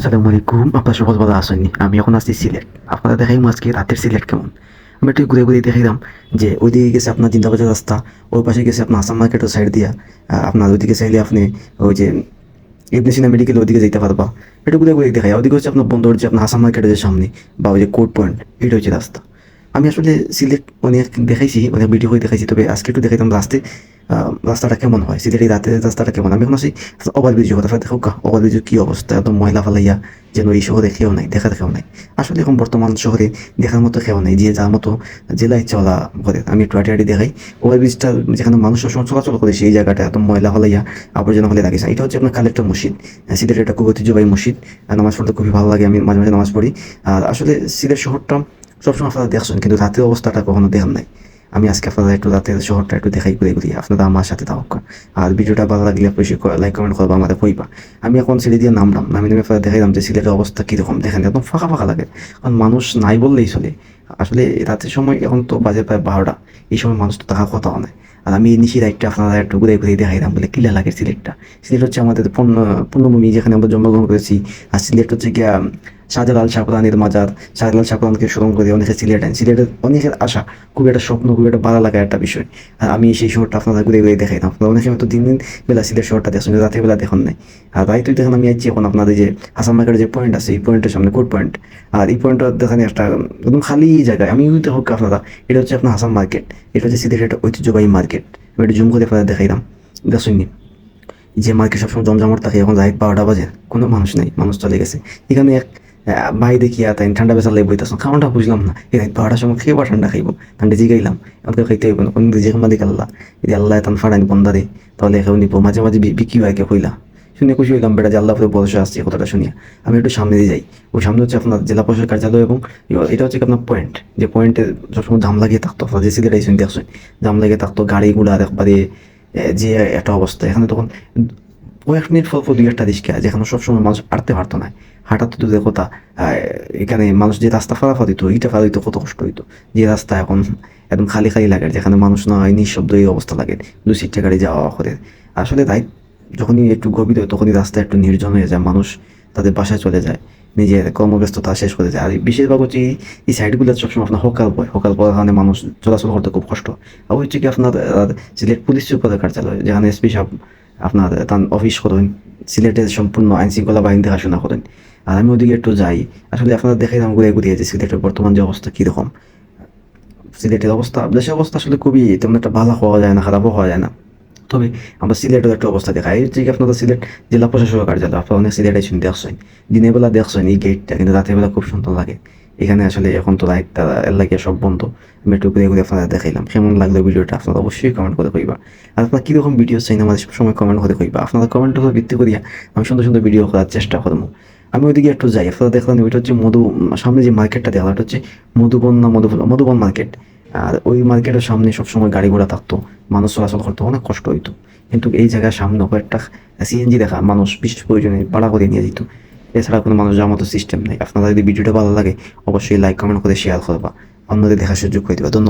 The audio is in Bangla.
আসসালামু আলাইকুম আপনার সবাই ভালো আসেনি। আমি এখন আসছি সিলেট। আপনারা দেখাই আজকে রাতের সিলেট কেমন? আমি একটু ঘুরে ঘুরে দেখাইলাম যে ওইদিকে গেছে আপনার জিন্দাবাজার রাস্তা, ওই পাশে গেছে আপনার আসাম মার্কেটের সাইড দিয়া। আপনার ওইদিকে চাইলে আপনি ওই যে ইবনে সিনা মেডিকেল ওইদিকে যেতে পারবা। একটু ঘুরে ঘুরে দেখাই। ওইদিকে হচ্ছে আপনার বন্দর যে আপনার আসাম মার্কেটের সামনে, বা ওই যে কোর্ট পয়েন্ট এটা হচ্ছে রাস্তা। আমি আসলে সিলেট অনেক দেখাইছি অনেক ভিডিও করে দেখাইছি তবে আজকে একটু দেখাইতাম আহ, রাস্তাটা কেমন হয় সিলেটের রাতের রাস্তাটা কেমন? আমি এখন আছি ওভারব্রিজ কথা দেখো কা ওভারব্রিজের কী অবস্থা একদম ময়লা ফালাইয়া যেন এই শহরে কেউ নাই দেখা কেউ নাই। আসলে এখন বর্তমান শহরে দেখার মতো কেউ নাই যে যার মতো জেলায় চলা করে। আমি একটু আটি দেখাই ওভারব্রিজটা যেখানে মানুষ সবসময় চলাচল করে সেই জায়গাটা একদম ময়লা ফালাইয়া আবর্জনা ফলে রাখিস এটা হচ্ছে আপনার কালেক্টর মসজিদ সিলেটের একটা খুব ঐতিহ্যবাহী মসজিদ নামাজ পড়তে খুবই ভালো লাগে আমি মাঝে মাঝে নামাজ পড়ি। আর আসলে সিলেট শহরটা সবসময় আপনারা দেখছেন, কিন্তু রাতের অবস্থাটা কখনো দেন নাই। আমি আজকে আপনারা একটু রাতের শহরটা একটু দেখাই, ঘুরে ঘুরি। আপনারা আমার সাথে থাকুক আর ভিডিওটা ভালো লাগলে অবশ্যই লাইক কমেন্ট করব, আমাদের কইবা। আমি এখন সিঁড়ি দিয়ে নামলাম। নামি নামে আপনারা দেখাইলাম যে সিলেটের অবস্থা কীরকম। দেখেন, একদম ফাঁকা ফাঁকা লাগে। কারণ মানুষ নাই বললেই চলে। আসলে রাতের সময় এখন তো বাজে প্রায় বারোটা, এই সময় মানুষ তো থাকার কথাও নাই। আর আমি নিশি রাইটটা আপনারা একটু ঘুরে ঘুরে দেখাইলাম বলে কিলা লাগে সিলেটটা। সিলেট হচ্ছে আমাদের পূর্ণ পূর্ণভূমি যেখানে আমরা জন্মগ্রহণ করেছি। আর সিলেট হচ্ছে গিয়া শাহজালাল শাহপুরানির মাজার। শাহজালাল শাহপুরানকে স্মরণ করে অনেকে সিলেট আন সিলেটের অনেকের আশা খুব একটা স্বপ্ন খুব একটা ভালো লাগা একটা বিষয়। আর আমি সেই শহরটা আপনারা ঘুরে ঘুরে দেখাইলাম আপনারা অনেক সময় তো দিন দিন বেলা সিলেট শহরটা দেখছেন রাতের বেলা দেখুন নাই। আর তুই দেখেন আমি আছি এখন আপনাদের যে আসাম মার্কেটের যে পয়েন্ট আছে, এই পয়েন্টের সামনে কোড পয়েন্ট আর এই পয়েন্টটা দেখেন একটা একদম খালি জায়গায়, আমি ওই হোক আপনারা, এটা হচ্ছে আপনার আসাম মার্কেট, এটা হচ্ছে সিলেটের একটা ঐতিহ্যবাহী মার্কেট। একটু জুম করে আপনাদের দেখাইলাম। দেখুন যে মার্কেট সবসময় জমজমট থাকে, এখন রাত বারোটা বাজে, কোনো মানুষ নাই, মানুষ চলে গেছে। এখানে এক ভাই দেখি তাই ঠান্ডা বেচার লাগে বইতেছ, খাওয়াটা বুঝলাম না। এই রাত বারোটার সময় খেয়ে বা ঠান্ডা খাইব, ঠান্ডা জিগাইলাম আমাকে খাইতে হইব না। কোন মালিক আল্লাহ যদি আল্লাহ তান ফাড়ানি বন্দারে, তাহলে এখানে নিব। মাঝে মাঝে বিক্রি হয় কে হইলা শুনে খুশি হইলাম বেটা যে আল্লাহ পরে বসে আসছে কথাটা শুনিয়া। আমি একটু সামনে দিয়ে যাই। ওই সামনে হচ্ছে আপনার জেলা প্রশাসক কার্যালয় এবং এটা হচ্ছে আপনার পয়েন্ট যে পয়েন্টে সবসময় জাম লাগিয়ে থাকতো। আপনার যে সিলেটাই শুনতে আসছেন জাম লাগিয়ে থাকতো গাড়িগুলা এ, যে একটা অবস্থা। এখানে তখন কয়েক মিনিট ফল ফল দুই একটা রিক্সা যেখানে সবসময় মানুষ হাঁটতে পারতো না। হাঁটা তো দূরের কথা। এখানে মানুষ যে রাস্তা ফারাফা দিত ইটা ফারা দিত কত কষ্ট হইতো। যে রাস্তা এখন একদম খালি খালি লাগে যেখানে মানুষ না হয় নিঃশব্দ এই অবস্থা লাগে দু সিটটা গাড়ি যাওয়া করে। আসলে তাই যখনই একটু গভীর হয়, তখনই রাস্তা একটু নির্জন হয়ে যায়, মানুষ তাদের বাসায় চলে যায়, নিজের কর্মব্যস্ততা শেষ করে যায়। আর বেশিরভাগ হচ্ছে এই- সাইডগুলো সবসময় আপনার হকাল বয় হকাল পড়ার কারণে মানুষ চলাচল করতে খুব কষ্ট। আর হচ্ছে কি আপনার সিলেট পুলিশ সুপারের কার্যালয়, যেখানে এসপি সাহেব আপনার তার অফিস করেন, সিলেটের সম্পূর্ণ আইন শৃঙ্খলা বাহিনী দেখাশোনা করেন। আর আমি ওদিকে একটু যাই, আসলে আপনারা দেখাইলাম ঘুরে ঘুরিয়ে যে সিলেটের বর্তমান যে অবস্থা, কীরকম? সিলেটের অবস্থা, দেশের অবস্থা আসলে খুবই তেমন একটা ভালো হওয়া যায় না, খারাপও হওয়া যায় না। তবে আমরা সিলেটের একটা অবস্থা দেখা এই যে আপনাদের সিলেট জেলা প্রশাসক কার্যালয়, আপনারা অনেক সিলেটে শুনতে দেখছেন। দিনের বেলা দেখছেন এই গেটটা কিন্তু রাতের বেলা খুব সুন্দর লাগে। এখানে আসলে এখন তো লাইটটা এলাকা সব বন্ধ। আমি একটু ঘুরে ঘুরে আপনারা দেখাইলাম। কেমন লাগল ভিডিওটা আপনারা অবশ্যই কমেন্ট করে কইবা। আর আপনারা কীরকম ভিডিও চাই আমাদের সবসময় কমেন্ট করে কইবা। আপনারা কমেন্টের উপর ভিত্তি করিয়া আমি সুন্দর সুন্দর ভিডিও করার চেষ্টা করব। আমি ওইদিকে একটু যাই। আপনারা দেখলাম ওইটা হচ্ছে মধু, সামনে যে মার্কেটটা দেখলাম, ওটা হচ্ছে মধুবন না মধুবন মধুবন মার্কেট আর ওই মার্কেটের সামনে সবসময় গাড়ি ঘোড়া থাকতো, মানুষ চলাচল করতে, অনেক কষ্ট হইতো। কিন্তু এই জায়গার সামনে কয়েকটা সিএনজি দেখা, মানুষ বিশেষ প্রয়োজনে ভাড়া করে নিয়ে যেত। এছাড়া কোনো মানুষ যাওয়ার মতো সিস্টেম নেই। আপনারা যদি ভিডিওটা ভালো লাগে, অবশ্যই লাইক কমেন্ট করে শেয়ার করবা। অন্যদের দেখার সুযোগ করে দেবা। ধন্যবাদ।